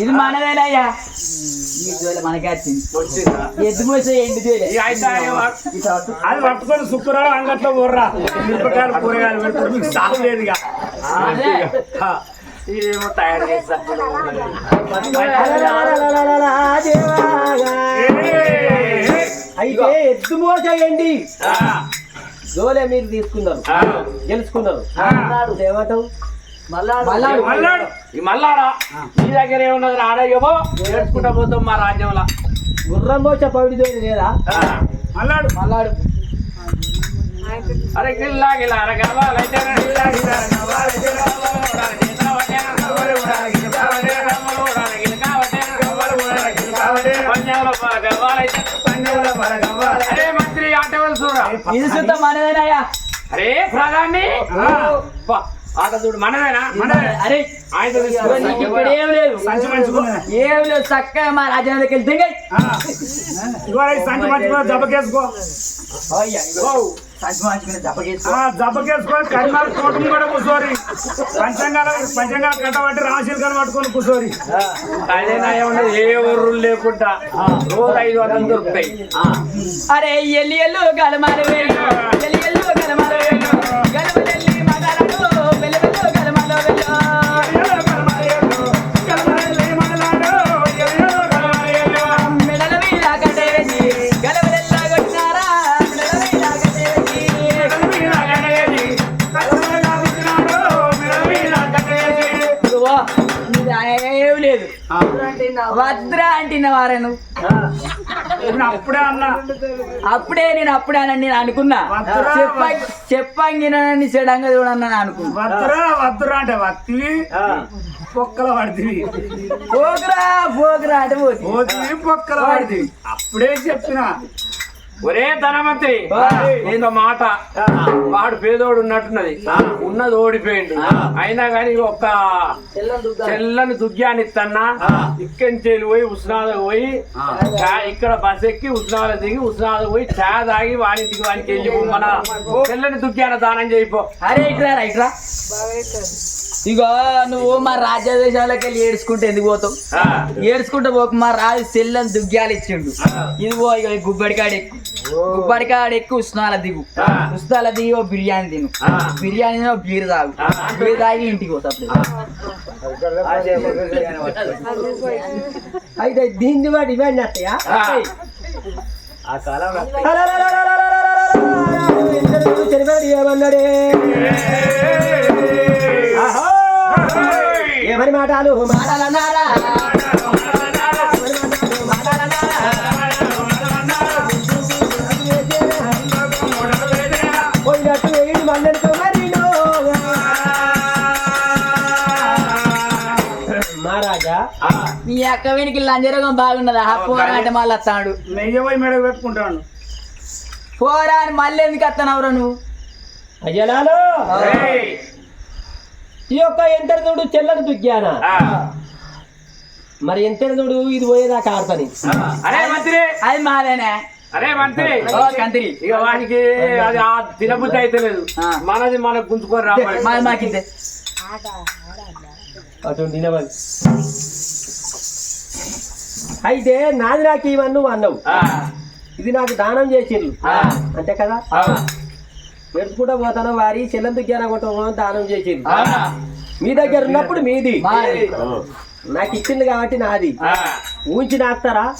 ఇది మనదేనయ్యా ఈ జోలి మనకే వచ్చింది ఎద్దు మోసే ఎండు జోలి ఈ అయితే అది పట్టుకొని శుక్రవారం అంగట్లో పోర్రా మిరపకాయలు కూరగాయలు పెడతారు మీకు సాగు లేదు ఇక. అదే. ఇదేమో తయారు! అయితే ఎద్దు మోసేయండి జోలే మీరు తీసుకున్నారు గెలుచుకున్నారు. ఏమంటావు మల్లాడు మల్లాడు ఈ మల్లాడా? మీ దగ్గర ఏమున్నది ఆడయ్యమో నేర్చుకుంటా పోతాం మా రాజ్యంలో. గుర్రం పవిడి జోలి లేదా? మల్లాడు. మల్లాడు. అరే గిల్లా గిల్లా అరే గవ్వాలైతే గిల్లా గిల్లా. అరే మంత్రి ఆట వాళ్ళు చూడరా ఇది సుద్ధ మనదేనయ్యా అరే ప్రధాన్ని బా, ఆట చూడు అరే ఏం లేదు. సంచి మంచుకున్నా ఏం లేదు చక్కగా మా రాజ్యానికి వెళ్తే ఇవాళ ఈ సంచి మంచుకున్నా జబ్బకేసుకో. ఆ జబ్బకేసుకొని కరిమాల తోటం కూడా కూర్చోరి పంచంగాల పంచంగాల కట్టబట్టి రాశీలు పట్టుకొని కూర్చోరి అదేనా ఏమన్నది ఏ ఊరు లేకుండా రోజు ఐదు వందలు దొరుకుతాయి. అరే ఎల్లి ఎల్లు వెళ్ళు ఎల్లి ఎల్లు గలమాలు వద్ర అంటిన వారను. ఇప్పుడు అప్పుడే అన్నా. అప్పుడే నేను అప్పుడే అని నేను అనుకున్నా. చెప్ప చెప్పంగినని చెడంగా చూడన్నా అనుకున్నా. వద్దురా వద్దురా అంటే వత్తివి పొక్కల పడుతుంది పోకురా పోకురా అంటే పోతుంది పొక్కల పడుతుంది అప్పుడే చెప్పిన. ఒరే ధనమంత్రి ఇంత మాట. వాడు పేదోడు ఉన్నట్టున్నది. ఉన్నది ఓడిపోయిండు. అయినా కానీ ఒక తెల్లని దుగ్యాన్ని ఇత్తన్నా ఇక్కడి నుంచి పోయి ఉస్నాద పోయి ఇక్కడ బస్ ఎక్కి ఉస్నాద దిగి ఉస్నాద పోయి చా తాగి వాడింటికి వానికి వెళ్ళి మన తెల్లని దుగ్యాన దానం చేయిపో అరే ఇట్రా రా, ఇగో నువ్వు మా రాజ్య దేశాలకు వెళ్ళి ఏడ్చుకుంటే ఎందుకు పోతావు? ఏడ్చుకుంటూ పోకు మా రాజు సెల్లని దుగ్గ్యాలు ఇచ్చిండు. ఇది పో ఇక గుబ్బడికాడ ఎక్కు. గుబ్బడికాడ ఎక్కువ ఉష్ణాల దిగు. ఉష్ణాల దిగి ఓ బిర్యానీ తిను. ఆ. బిర్యానీ తిని బీర్ తాగు. బీర్ తాగి ఇంటికి పోతాడు అయితే దీన్ని బట్టి ఇవన్నీ వస్తాయా ఆ. చనిపోయాడు ఏమన్నాడే ఏమని మాటలు మాటలన్నారా? నీ అక్క వీనికి లంజరగం బాగున్నదా? పోరా అంటే మళ్ళీ వస్తాడు నెయ్యి పోయి మెడ పెట్టుకుంటాను. మళ్ళీ ఎందుకు వస్తున్నావురా నువ్వు? అయ్యలాలు. ఈ యొక్క ఎంతరుదుడు చెల్లని దుగ్గానా. మరి ఎంతరుదుడు ఇది పోయేదాకా ఆడతాని? అరే మంత్రి. అది మాదేనే అరే మంత్రి. కంతిరి. ఇక వానికి అది ఆ తినబుద్ధి అయితే లేదు. మనది మనకు గుంజుకొని రావాలి. మాది మాకిద్దే అటు అయితే నాది నాకు ఇవన్నీ అన్నావు. ఇది నాకు దానం చేసిండ్రు. అంతే కదా? పెట్టుకుంటా పోతాను వారి చెల్లం దుగ్గాన దానం ఆ. మీ దగ్గర ఉన్నప్పుడు మీది. నాకు ఇచ్చింది కాబట్టి నాది. ఆ. ఉంచి నాకుతారా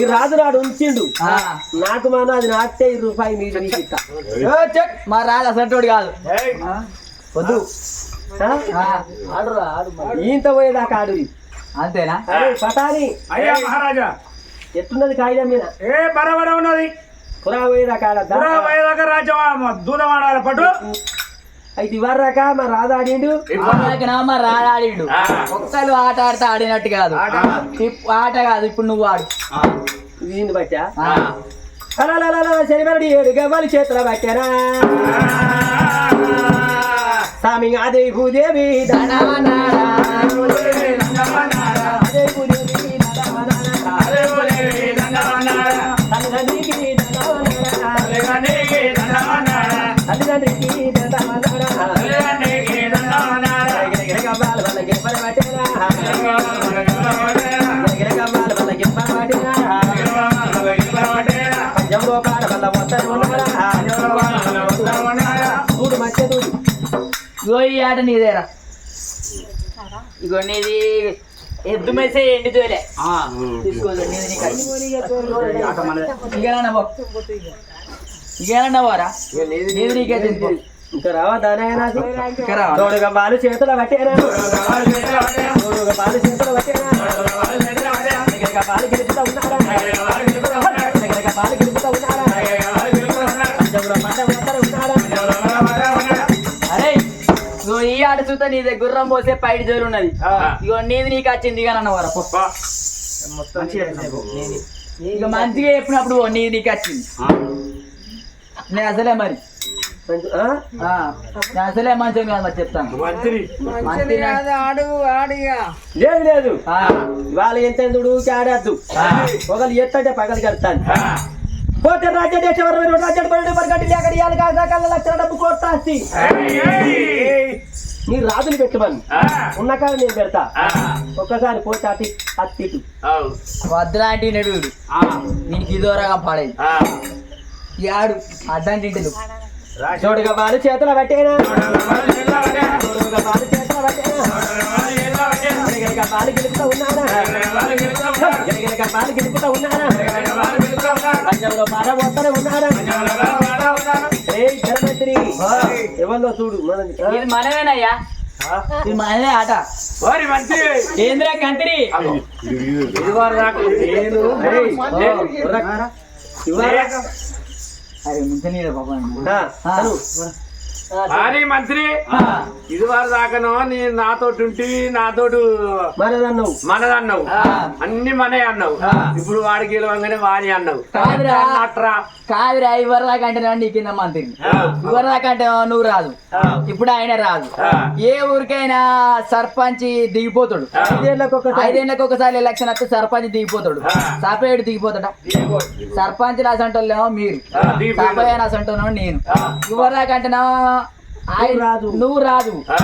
ఈ రాజు నాడు ఉంచిండు. ఆ. నాకు మనం అది నాటితే ఈ రూపాయి మీకు ఇస్తా. చెక్. మా రాజు అసంటోడు కాదు. ఏయ్. వద్దు. ఈంత పోయేదాకా ఆడు అంతేనా? పటాని. అయ్యా మహారాజా. ఎట్టున్నది కాగితం మీద. ఏ బరబర ఉన్నది. పురా పోయేదాకా ఆడద్దా పురా పోయేదాకా రాజ్యం దూదం ఆడాలి పట్టు అయితే మా మా. ఒక్కరు ఆట ఆడితే ఆడినట్టు కాదు. ఆట కాదు ఇప్పుడు నువ్వు ఆడు. దీన్ని బట్టా? శనివారుడు ఏడు గవ్వలు చేతుల భూదేవి ధనవనారా. అదే భూదేవి ఆట నీదేరా ఇగో నీది ఎద్దు మెసే ఎండి తోలే తీసుకోదు నీది నీకు అది. పోరా నీది నీకే తెలుసు ఇంకా రావా దానయ్య ఇంకా రావా? తోడుగా బాలు చేతులు పట్టేనా తోడుగా బాలు చేతులు పట్టేనా దగ్గరగా బాలు గెలుపుతా ఉన్నారా? దగ్గరగా బాలు గెలుపుతా ఉన్నారా? పంజంలో మాట మొత్తం ఉన్నారా? అరే ఇగో ఈ ఆట చూస్తే నీ దగ్గర గుర్రం పోసే పైడి జోలు ఉన్నది. ఇగో నీది నీకు వచ్చింది నన్న వర ఇక మంచిగా చెప్పినప్పుడు నీది నీకు వచ్చింది. నేను అసలే మరి. అసలే మంచిది కాదు మరి చెప్తాను. లేదు లేదు. వాళ్ళు ఎంత చూడు ఆడద్దు ఒకళ్ళు ఎత్తంటే పగలు కడతాను. పోతే రాజ్య దేశం రాజ్యాన్ని పన్నెండు లక్షల డబ్బు కోట్టాస్తి నీ రాజుని పెట్టమని ఉన్న కాదు నేను పెడతా. ఒక్కసారి పోతే అతి అత్తిటు వద్దులాంటి నడు దీనికి ఇదో రకం పాడేది. యాడు అడ్డాంటింటలు చోటుగా బాలు చేతులు పట్టేనా చోటుగా బాలు పట్టేనా బాలు ఆట. Ay, no tenía para poner. Nada, కానీ మంత్రి ఇది వారు దాకాను నీ నాతోటి ఉంటివి నాతోటి మనదన్నావు. మనదన్నావు. అన్ని మనే అన్నావు. ఇప్పుడు వాడికి గెలవంగానే వాడి అన్నావు. కాదురా. ఇవరి దాకా అంటే కింద మంత్రి. ఇవరి దాకా అంటే నువ్వు రాదు. ఇప్పుడు ఆయన రాదు. ఏ ఊరికైనా సర్పంచ్ దిగిపోతాడు. ఐదేళ్ళకి ఒకసారి ఐదేళ్ళకి ఒకసారి ఎలక్షన్ వస్తే సర్పంచ్ దిగిపోతాడు. సపరేట్ దిగిపోతాడా? సర్పంచ్ అసంటోళ్ళేమో మీరు. సపయ్య అసంటున్నావు నేను. ఇవరి దాకా ఆయన రాదు. నువ్వు రాదు. ఆ.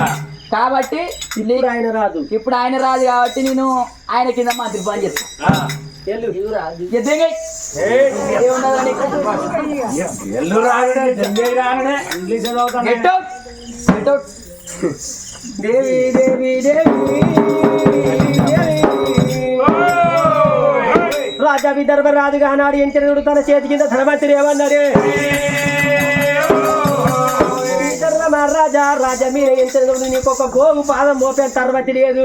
కాబట్టి ఇప్పుడు ఆయన రాదు. ఇప్పుడు ఆయన రాదు కాబట్టి నేను ఆయన కింద మంత్రి పని చేస్తాను. దేవి దేవి దేవి రాజా విదర్భ రాజుగా నాడు ఎంచరుడు తన చేతి కింద ధనమంత్రి ఏమన్నాడు? విదర్భ మహారాజా రాజా మీరే ఎంచరుడు నీకు ఒక గోగు పాదం మోపే తర్వతి లేదు.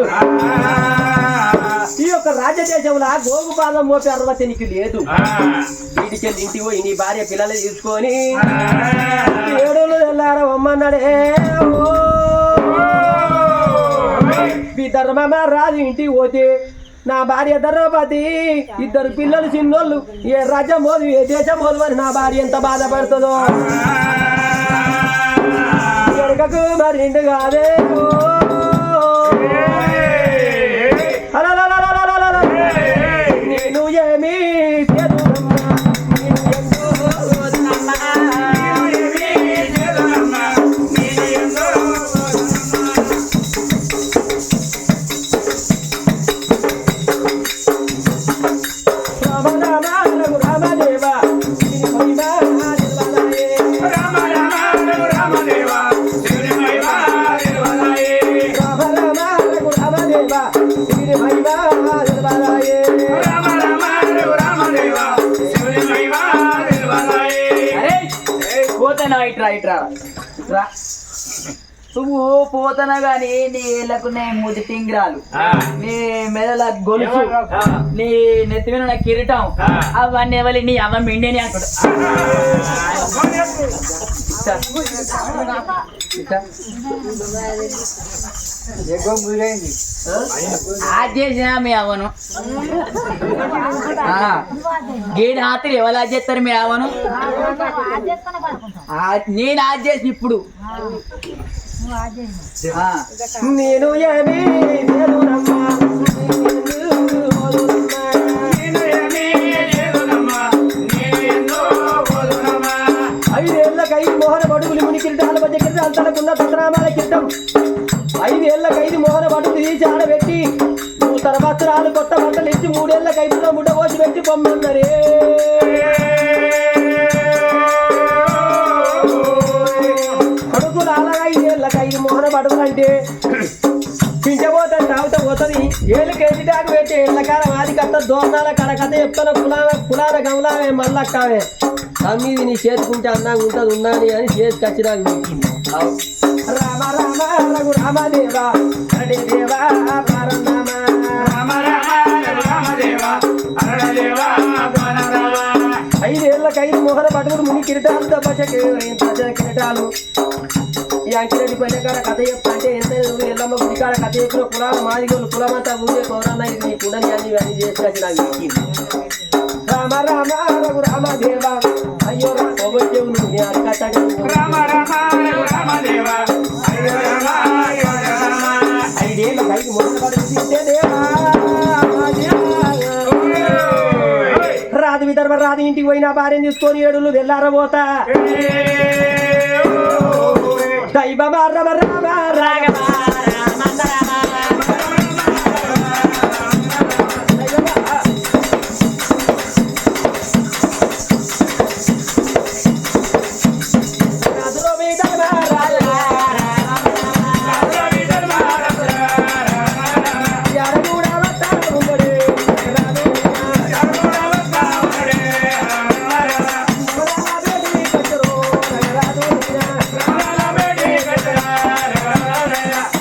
ఈ యొక్క రాజదేశంలో గోగు పాదం మోపే అర్వతి నీకు లేదు. వీడికెళ్ళి ఇంటికి పోయి నీ భార్య పిల్లలు తీసుకొని ఏడులు అమ్మన్నాడే మీ ధర్మమ రాజు ఇంటికి పోతే నా భార్య ధర్మపతి ఇద్దరు పిల్లలు చిన్నోళ్ళు ఏ రాజ్యం పోదు ఏ దేశం పోదు అని నా భార్య ఎంత బాధపడుతుందో. అడగకు మరిండు కాదే నిన్ను ఏమీ Ramana, Ramana, Ramana, Ramana, నువ్వు పోతానా గాని నీ ఏళ్ళకు నీ ముది టింగిరాలు నీ మెదల గొలుసు నీ నెత్తి మీద ఉన్న కిరీటం అవన్నీ ఎవరి నీ అమ్మ మిండేని అంటాడు ఆజ్ చేసిన మీ అవను గేడు హాతలు ఎవరు ఆజ్ చేస్తారు మీ అవను ఆ- నేను ఆజ్ చేసిన ఇప్పుడు ఆ. నేను ఏమీ ఐదేళ్ళకైదు మోహన బడుగులు ముని కిరీటాల మధ్య కిరీటాల తనకున్న పతనామాల కిరీటం ఐదు మోహన బడుగులు తీసి ఆడబెట్టి నూతన కొత్త బట్టలు ఇచ్చి మూడేళ్ళకైదులో ముడ్డ పోసి పెట్టి పొమ్మన్నరే ఐదేళ్ళకు ఐదు మోహన తాగుతా పోతుంది. ఏళ్ళు ఎది టాకు పెట్టి ఎళ్ళకాలం ఆది కట్ట దోరణాల కడ చెప్తాను. కులాల కులాల గమలావే మళ్ళక్కావే తమ్మిది నీ చేతుకుంటే అన్నాగా ఉంటుంది ఉన్నాని అని చేతికి నాకు రామ రామ రఘు రామదేవా. హరే దేవా పరనామ. రామ రామ రామ రామదేవా. అరణ దేవ ఐదేళ్ళకు ఐదు మొహల పట్టుకుని ముని కిరీటాలు దెబ్బకి కిరీటాలు? ఈ అంకిరెడ్డి పల్లె కాడ కథ చెప్తా అంటే ఎంత ఎల్లమ్మ గుడి కాడ కథ చెప్పిన కులాల మాదిగోలు కులమంతా ఊరే పౌరన్న ఇది నీ కుండని అని ఇవన్నీ చేసుకొచ్చి నాకు రామ రామ రఘు రామ దేవ. అయ్యో రా పోగొట్టేవు నువ్వు రామ రామ రామ దేవ. ఐదేళ్ళ పైకి మొదలు విదర్భ రాదు ఇంటికి పోయినా భార్యను తీసుకొని ఏడులు వెళ్ళారబోతా. దైవ రామ రామ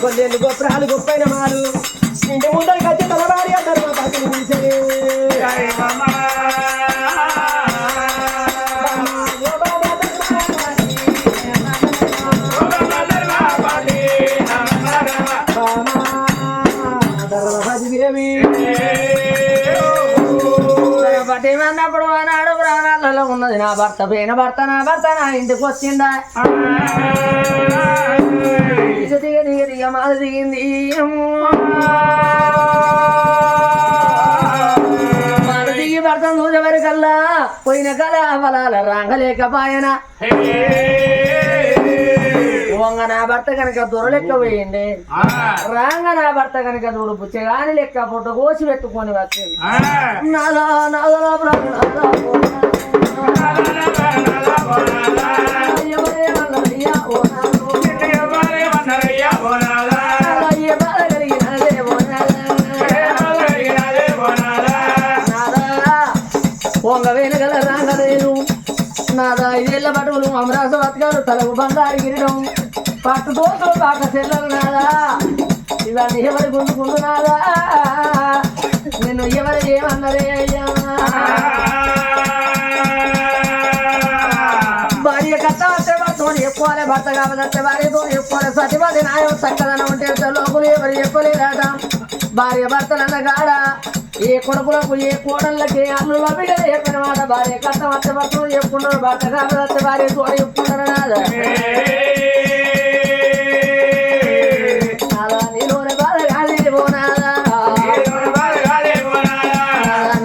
కొన్నేళ్ళు గొప్పరాలు గొప్పైన మారు ఇంటి ముందర కచ్చి తలవారి అంటారు మా పక్కన పిలిచే దేవి బట్టి అన్నప్పుడు ఆనాడు ప్రాణాలలో ఉన్నది నా భర్త పోయిన భర్త నా భర్త నా ఇంటికి వచ్చిందా? దిగ దిగ దిగ దిగ మాల దిగింది మాల దిగి భర్త చూసేవరకల్లా పోయిన కల అవలాల రాంగలేకపాయన. వంగ నా భర్త కనుక దొరలెక్క పోయింది రాంగ నా భర్త కనుక చూడు పుచ్చగాని లెక్క పుట్ట కోసి పెట్టుకొని వచ్చింది. నాదా నాదా తలకు బంగారు గిరిడం పట్టు దోసలు పాక చెల్లలు నాదా? ఇవన్నీ ఎవరి గుండుకుండు నాదా? నిన్ను ఎవరు ఏమన్నదే అయ్యా? భార్య కథ వస్తే భర్తతో చెప్పుకోవాలి భర్త కావాలంటే భార్యతో చెప్పుకోవాలి. సతిపతి న్యాయం చక్కదనం ఉంటే లోపల ఎవరు చెప్పలేదట భార్య భర్తలన్న కాడ ఏ కొడుకులకు ఏ కోడళ్ళకి అల్లుల బిడ్డలు చెప్పిన మాట. భార్య కథ వస్తే భర్తలు చెప్పుకున్నారు భర్త కావాలంటే భార్యతో చెప్పుకున్నారు నాదా నాదా నీలోని బాధ కాదే ఓ నాదా నాదా,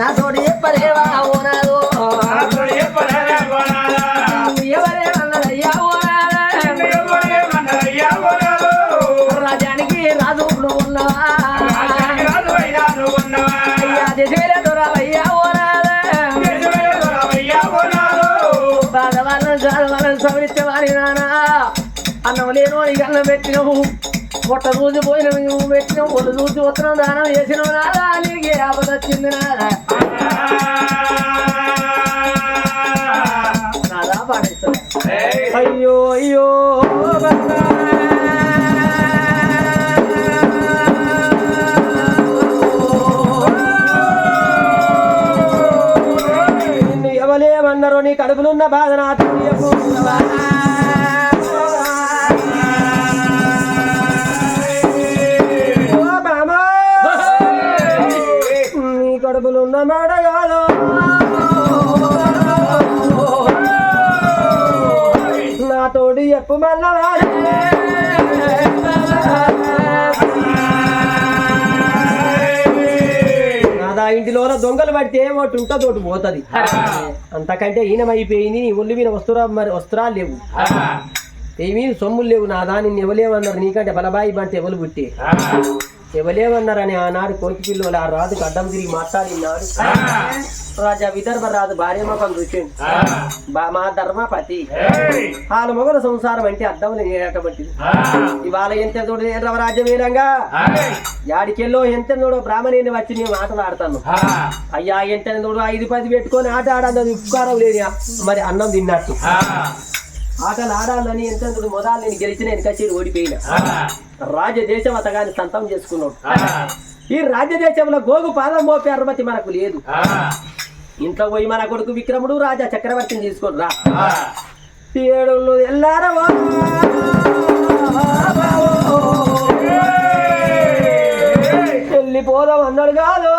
నాతోటి చెప్పలేవా ఓ నాదో? ఎవరేమన్నదయ్యా ఓ నాదా? రాజానికి రాజు ఉన్నవా? అన్నం పెట్టినవు. పొట్ట చూసి పోయినవి నువ్వు పెట్టినవు. పొట్ట చూసి ఉత్తరం దానం చేసినవు నాదా? నీకే ఆపద వచ్చింది నాదా? నాదా పాటిస్తున్నా అయ్యో అయ్యో. నీ కడుపులున్న కాదు నా తోడి చెప్పు నాదా ఇంటిలో దొంగలు పడితే ఒకటి ఉంటుంది ఒకటి పోతుంది. అంతకంటే ఈనమైపోయింది నీ ఒళ్ళు మీద వస్తురా మరి వస్త్రాలు లేవు. ఏమీ సొమ్ములు లేవు నా దాన్ని ఎవలేమన్నారు నీకంటే బలబాయి బంటే ఎవరు పుట్టి? ఎవలేమన్నారని ఆనాడు కోతి పిల్లలు ఆ రాజుకు అడ్డం తిరిగి మాట్లాడినాడు. రాజా విదర్భ రాజు భార్య చూసిండు బా- మా ధర్మపతి. వాళ్ళ మొగల సంసారం అంటే అడ్డం నేనటువంటిది ఇవాళ ఎంత చూడు రాజ్యమేనంగా యాడికెళ్ళో ఎంత చూడో బ్రాహ్మణిని వచ్చి నేను మాట్లాడతాను అయ్యా ఎంత చూడు ఐదు పది పెట్టుకొని ఆట ఆడాలని ఉపకారం లేదు మరి అన్నం తిన్నట్టు. ఆటలు ఆడాలని ఎంత మొదలు నేను గెలిచిన వెనకచ్చి ఓడిపోయిన. రాజదేశం అతగాని సంతం చేసుకున్నాడు. ఈ రాజ్యదేశంలో గోగు పాదం మోపే అర్మతి మనకు లేదు. ఇంట్లో పోయి మన కొడుకు విక్రముడు రాజా చక్రవర్తిని తీసుకొని రా. ఏడు ఎల్లారవా? వెళ్ళిపోదాం అన్నాడు కాదు.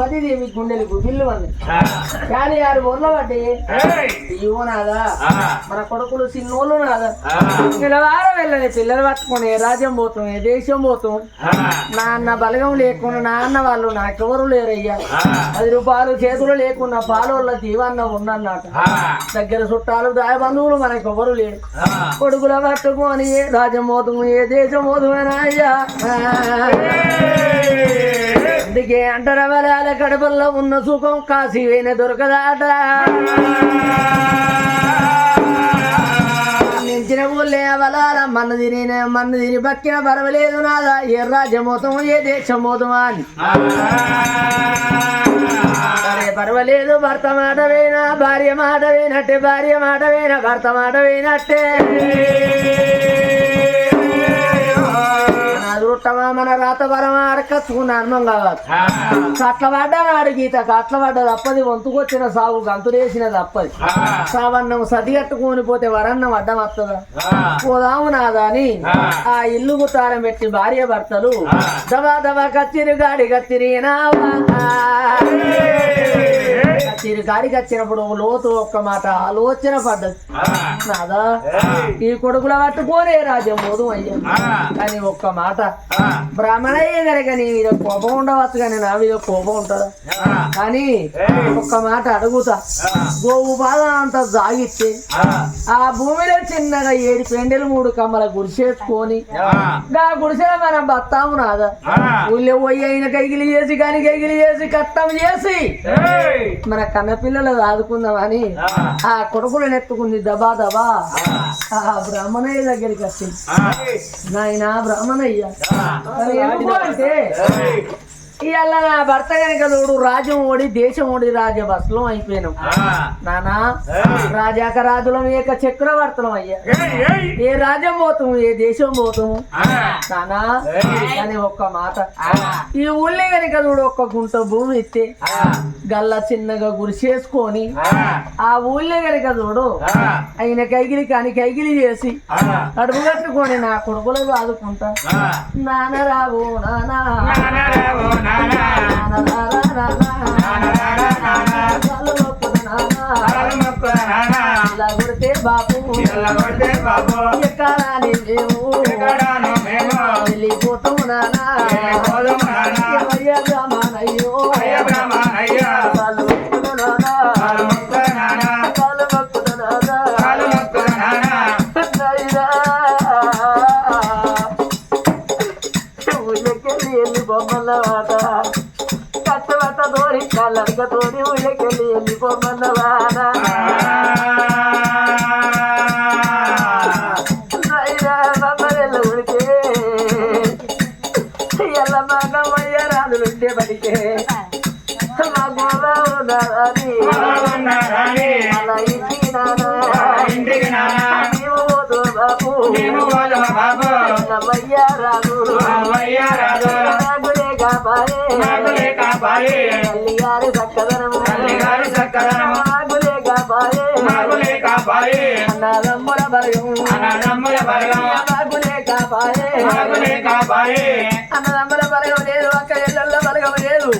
ధనపతి దేవి గుండెలు గుబిల్లు ఉంది కానీ ఆరు ఊర్లో బట్టి ఇవ్వు నాదా? మన కొడుకులు చిన్నోళ్ళు నాదా? పిల్లవారం వెళ్ళని పిల్లలు పట్టుకొని రాజ్యం పోతాం ఏ దేశం పోతాం? నాన్న బలగం లేకుండా నాన్న వాళ్ళు నాకెవరు లేరయ్యా. పది రూపాయలు చేతులు లేకుండా పాలోళ్ళ దీవన్న ఉన్నన్నట దగ్గర చుట్టాలు దాయ బంధువులు మనకు ఎవరు లేరు కొడుకుల పట్టుకొని ఏ రాజ్యం పోతాము ఏ దేశం పోతామేనా అయ్యా? అందుకే అంటారు వరాల కడపల్లో ఉన్న సుఖం కాశీ వేనే దొరకదాట. నించిన ఊళ్ళే వలాల మన తిని మన తిని బక్కిన పర్వలేదు నాదా. ఏ రాజ్యమోతం ఏ దేశం అని. సరే భర్త మాట వేనా భార్య మాట వేనట్టే భార్య మాట వేనా భర్త మాట వేనట్టే. అదృష్టమా మన రాత బలమా అడకచ్చుకున్న అన్నం కావచ్చు కట్ల పడ్డాడు గీత కట్ల పడ్డది తప్పది వంతుకొచ్చిన సాగు గంతులేసిన తప్పది సావన్నం సది కట్టుకొని పోతే వరన్నం అడ్డం వస్తుందా పోదాము నాదా అని ఆ ఇల్లు గుతారం పెట్టి భార్య భర్తలు. దబా దబా కచ్చిరి గాడి కచ్చిరి కచ్చిరి గాడి కచ్చినప్పుడు లోతు ఒక్క మాట ఆలోచన పడ్డది నాదా? ఈ కొడుకుల పట్టుకోనే రాజ్యం మోదు అయ్యా. కానీ ఒక్క మాట బ్రాహ్మణయ్య గనక నీ మీద కోపం ఉండవచ్చు కానీ నా మీద కోపం ఉంటుందా? కానీ ఒక్క మాట అడుగుతా. గోవు బాధ అంతా జాగిస్తే ఆ. భూమిలో చిన్నగా ఏడు పెండెలు మూడు కమ్మల గుడిసేసుకొని గా గుడిసెల మనం బతాము నాదా? ఊళ్ళో పోయి అయిన కైగిలి చేసి కానీ కైగిలి చేసి కట్టం చేసి మన కన్న పిల్లలు ఆదుకుందామని ఆ. కొడుకులను ఎత్తుకుంది దబా దబా. ఆ. బ్రాహ్మణయ్య దగ్గరికి వచ్చింది. నాయన బ్రాహ్మణయ్య. అంటే ఇవాళ నా భర్త కనుక చూడు రాజ్యం ఓడి దేశం ఓడి రాజ్య బస్సులో అయిపోయినాం. నానా రాజాక రాజులం ఏక చక్రవర్తులం అయ్యా. ఏ రాజ్యం పోతాము ఏ దేశం పోతాము? నానా అని ఒక్క మాట. ఈ ఊళ్ళే కనుక చూడు ఒక్క గుంట భూమి ఇస్తే గల్ల చిన్నగా గురిసేసుకొని ఆ. ఊళ్ళే కనుక చూడు ఆయన కైగిలి కాని కైగిలి చేసి కడుపు కట్టుకొని నా కొడుకులకు ఆదుకుంటా. నాన్న రావు నానా. ఇలా ఎక్కడాని మేము వెళ్ళిపోతాము నానా అయ్యా బ్రహ్మణయ్యో కాలు మొక్కును తోడి కళ్ళక తోడి ఊళ్ళకెళ్ళి వెళ్ళి బొమ్మల వాట నైనా బొమ్మరెల్ల ఉడితే ఎల్ల మగమయ్య రాదు ఉంటే బడికే మా గోవ ఉన్నదని అలా ఇంటికి నానా. నీవు పోదు కాపాయే అన్నదమ్ముల కాపాయే అన్నదమ్ముల బలగం లేదు అక్క బలగం లేదు.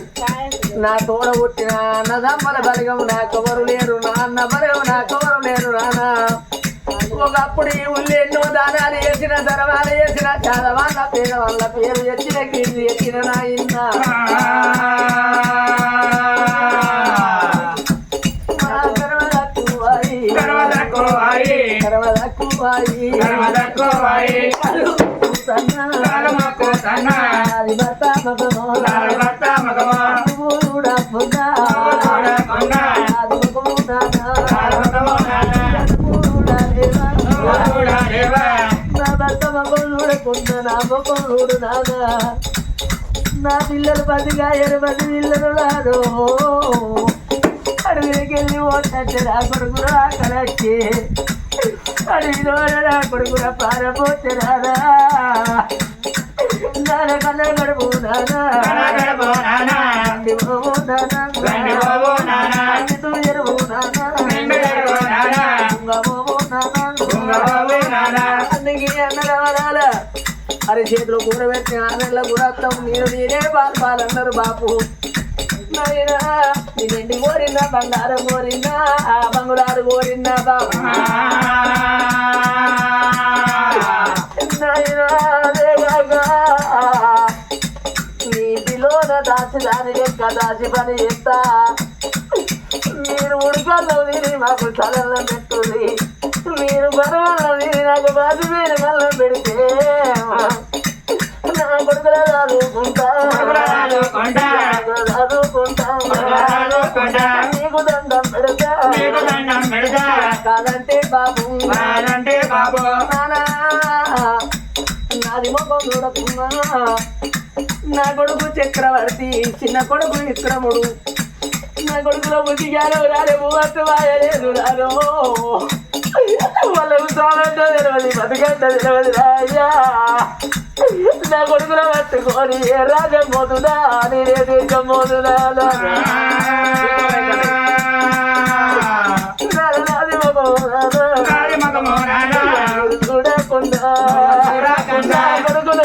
నా తోడ పుట్టిన అన్నదమ్మల బలగం నాకెవరు లేరు నా అన్న బలగం నాకెవరు లేరు నానా ఒకప్పుడు ఈ ఊళ్ళో ఎన్నో దానాలు చేసిన ధర్మాలు చేసిన చాలా వాళ్ళ పేద వాళ్ళ పేరు ఎత్తిన కీర్తి ఎత్తిన నాయన మా గర్వదక్కువాయి. గర్వదక్కువాయి. గర్వదక్కువాయి. గర్వదక్కువాయి. సన్నా. భర్త మగమో. భర్త మగమా చూడకుండా నా ముఖం చూడు నాదా. నా పిల్లలు పదిగా ఎనభది పిల్లలు రాదు. అడవికి వెళ్ళి ఓటే నా అడవిలో నా కొడుకురా పారపోతే రాదా నాన్న గడుపు నానా. అరే చేతిలో కూర పెట్టి ఆమెల్ల గురత్తం మీరు మీరే పాల్పాలన్నారు బాపు. నాయనా నేనండి కోరిందా బంగారం కోరిందా ఆ బంగురాలు కోరిందా బాపు నీటిలోన దాచి దాని లెక్క దాచి పని చేస్తా. మీరు ఉడకల్లో తిని మాకు తలలో పెట్టుది మీరు తిని నాకు బాధ మీరు మళ్ళీ పెడితే. నా కొడుకుల చదువుకుంటా చదువుకుంటా. నీకు దండం పెడతా. నీకు దండం పెడతా. కాదంటే బాబు. వారంటే బాబు. నాది ముఖం చూడకున్నా. నా కొడుకు చక్రవర్తి చిన్న కొడుకు విక్రముడు. నా కొడుకులో బుద్ధిగాను రాలే మూవత్తు వాయలేదు రాను. రాయ్యా నా కొడుకులో పట్టుకొని ఏ రాజం నేనే దేశం. కొడుకులు. కొడుకులు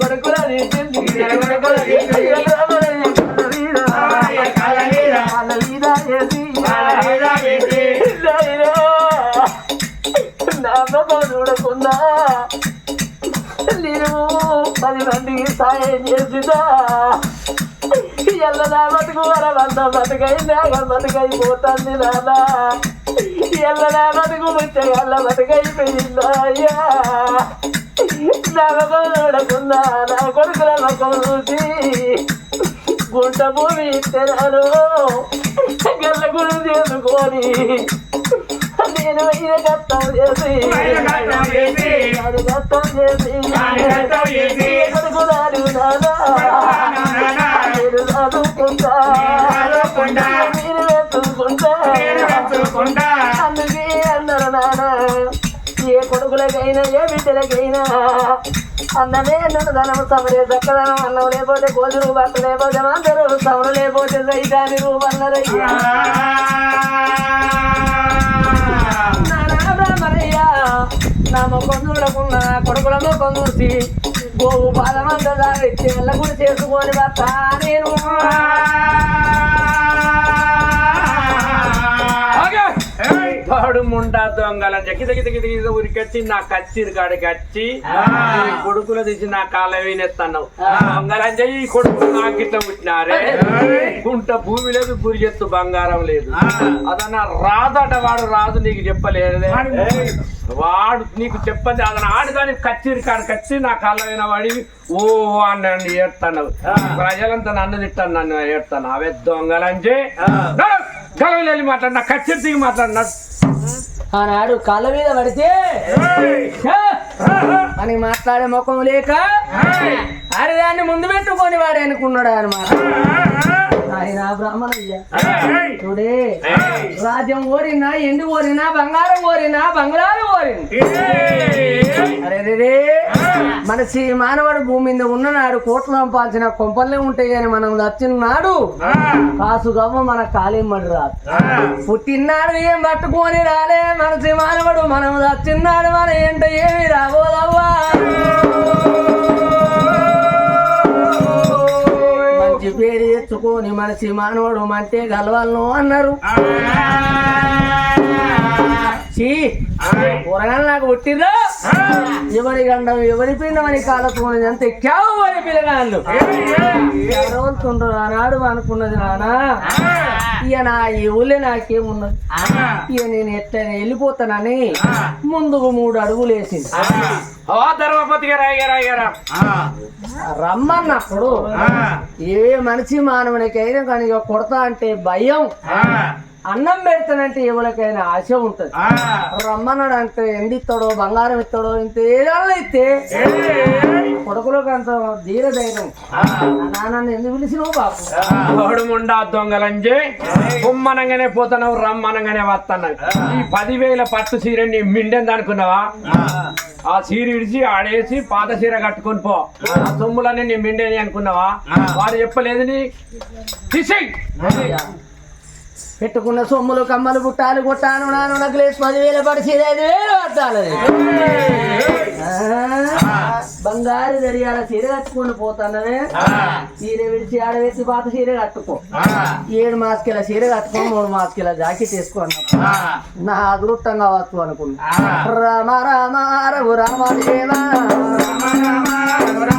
కొడుకులు నా చూడకుండా నేను పది మందికి సాయం చేసినా. ఎల్లదా బతుకు వరవంత బతుకైందా బతుకైపోతుంది నాన్న. ఎల్లదా బతుకు ముచ్చగల్ల బతుకైపోయిందా అయ్యా నా ముఖం చూడకుండా నా కొడుకుల ముఖం చూసి గుంట భూమి ఇస్తున్నాను గల్ల గురి చేసుకొని నేను ఈయన చేసి చేసి. నానా చదువుకుంటా మీరు వెతుకుంటా అందుకే అన్నారు ఏ కొడుకులకైనా ఏ బిడ్డలకైనా అన్నమే నన్ను ధనము సమరే చక్కదనం అన్నం లేకపోతే కోతి భర్త లేకపోతే మందరు సమరు లేకపోతే సైతాన్ని రూపన్నరయ్యా బ్రాహ్మణయ్యా నా ముఖం చూడకుండా నా కొడుకుల ముఖం చూసి గోవు పాదమంతా దావిచ్చి వెళ్ళగుడి చేసుకొని భర్త నేను వాడు ముండా దొంగల జకి జకి జకి జకి ఉరికొచ్చి నా కచ్చిరి కాడికి వచ్చి కొడుకులు తీసి నా కాళ్ళ వేనెత్తన్నావు దొంగలని చెయ్యి ఈ కొడుకు నాకు ఇట్లా పుట్టినారే. గుంట భూమి లేదు గురిజెత్తు బంగారం లేదు. అదన్న రాదట వాడు రాదు నీకు చెప్పలేదే. వాడు నీకు చెప్పదు అతను ఆడు కానీ కచ్చిరి కాడికి వచ్చి నా కాళ్ళ విన వాడి ఓ అని నన్ను ఏడుతున్నావు ప్రజలంతా నన్ను తిట్టాను నన్ను ఏడుతాను అవే దొంగలంజే గలవలేని మాట్లాడు నా కచ్చిరి దిగి మాట్లాడినా ఆనాడు కాళ్ళ మీద పడితే! అని మాట్లాడే ముఖం లేక అరే దాన్ని ముందు పెట్టుకొని వాడే అనుకున్నాడు అనమాట ఆయన బ్రాహ్మణయ్య. చూడే. రాజ్యం ఓరినా ఎండు ఓరినా బంగారం ఓరినా బంగారాలు ఓరింది అరే రే. మన శ్రీ మానవుడు భూమి మీద ఉన్ననాడు కోట్లు పంపాల్సిన కొంపల్లే ఉంటాయి కానీ మనం దచ్చినాడు కాసు గవ్వ మన కాలేమ్మడి రాదు. పుట్టినాడు ఏం పట్టుకొని రాలే? మనసి మానవుడు మనం దచ్చిన్నాడు మన ఏంట ఏమి రాబోదవ్వా పేరు తెచ్చుకొని మానవుడు మంటే గలవాలను అన్నారు. చీ కూరగాయలు నాకు పుట్టిందో ఎవరి గండం ఎవరి పిండమని కాలకున్నది అంత ఎక్కావు అని పిల్లగాళ్ళు? ఎవరు ఆనాడు అనుకున్నది నానా? ఇక నా ఊళ్ళో నాకేమున్నది? ఇక నేను ఎట్లా వెళ్ళిపోతానని ముందుకు మూడు అడుగులు వేసింది. ధర్మపతి రమ్మన్నప్పుడు ఏ మనిషి మానవునికైనా కానీ కొడతా అంటే భయం. అన్నం పెడతానంటే ఎవరికైనా ఆశ ఉంటది. రమ్మన్నాడు అంటే ఎండి ఇస్తాడో బంగారం ఇస్తాడో ఇంత ఏదైనా ఇస్తే కొడుకులకు అంత ధీర ధైర్యం నాన్న ఎందుకు పిలిచినావు బాబు? వాడు ముండా దొంగలంజే. కుమ్మనంగానే పోతున్నావు రమ్మనంగానే వస్తున్నావు. ఈ పదివేల పట్టు చీర నీ మిండెంది అనుకున్నావా ఆ. చీర ఇడిచి ఆడేసి పాత చీర కట్టుకొని పో. ఆ. సొమ్ములన్నీ నీ మిండేని అనుకున్నావా? వాడు చెప్పలేదు నీ. పెట్టుకున్న సొమ్ములు కమ్మలు బుట్టాలు కొట్టాను నాను నగలేసి పదివేల పడిచి ఐదు వేలు వద్దాలి బంగారు దరియాల చీర కట్టుకొని పోతానవే. చీర విడిచి ఆడవేసి పాత చీర కట్టుకో. ఏడు మాసకిల చీర కట్టుకో మూడు మాసకిల జాకెట్ వేసుకో అన్నప్పుడు నా అదృష్టం కావచ్చు అనుకున్నా. రామ రామ రఘు రామ దేవా. బాలముడు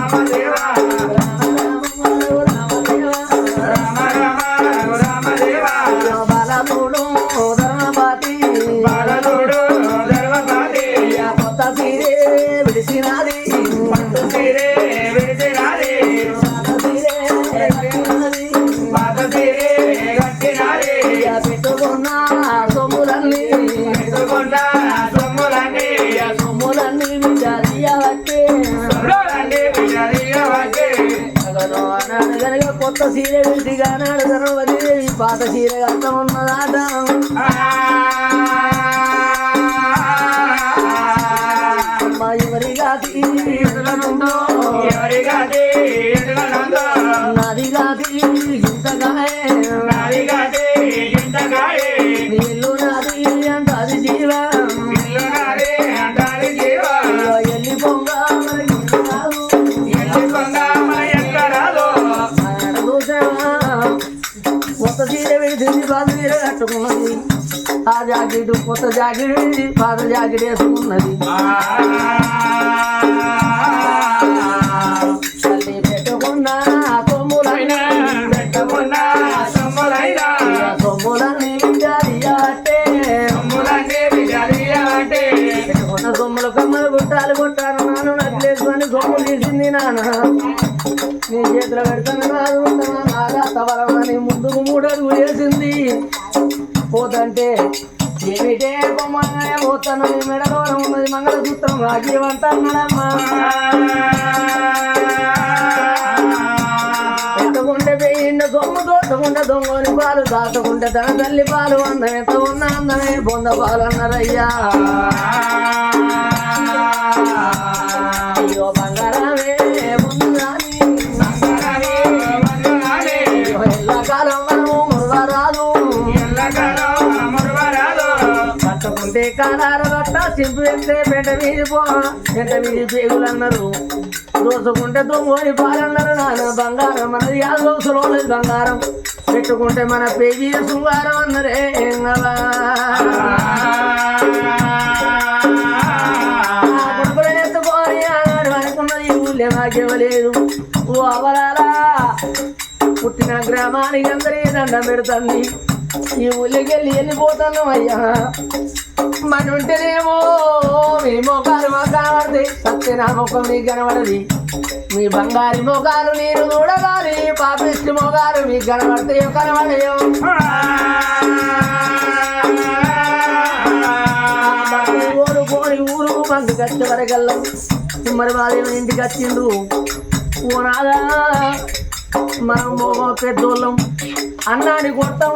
కట్టినది. ఇక పెట్టుకున్న సొమ్ములన్నీ. సొమ్ములన్నీ విచారియవట్టే కనుక కొత్త సీర విడిగా నాడు పాత సీర అర్థం జాకెట్ కొత్త జాకెట్ పాత జాకెట్ వేసుకున్నది. బొమ్మనే పోతాను నీ మెడలో ఉన్నది మంగళసూత్రం. రాజీవంతన్నాడమ్మా పెట్టుకుంటే పెయిండ సొమ్ము దోచుకుంటే దొంగని పాలు దాచుకుంటే తన తల్లి పాలు అందం ఎంత ఉన్న అందమే బొంద పాలు అన్నారయ్యా. అయ్యో బంగారమే పట్టుకుంటే కాలాల బట్ట చింపు వేస్తే పెంట మీది పో పెంట మీద పేగులు అన్నారు దోసుకుంటే దొంగని పాలన్నారు నాన్న. బంగారం మనది ఆ దోసులో బంగారం. పెట్టుకుంటే మన పేజీ శృంగారం అన్నరే ఎంగవా కొడుకులను ఎత్తుకొని ఆనాడు అనుకున్నది ఈ ఊళ్ళో ఓ అవలాలా పుట్టిన గ్రామానికి అందరి దండం పెడుతుంది. ఈ ఊళ్ళకి వెళ్ళి వెళ్ళిపోతాను అయ్యా. మన ఉంటేనేమో మీ మోకాలు మాకు కనబడతాయి. సత్య నా ముఖం మీకు కనబడది మీ బంగారు మోకాలు నేను చూడగాలి పాపిష్టి మోకాలు మీకు కనబడతాయో కనబడయో. ఓడు పోని ఊరు మంది కచ్చి వరకల్లం మరి వాళ్ళు ఇంటికి వచ్చిండు. ఓనాగా మనం పెద్దోళ్ళం అన్నాని కొట్టాం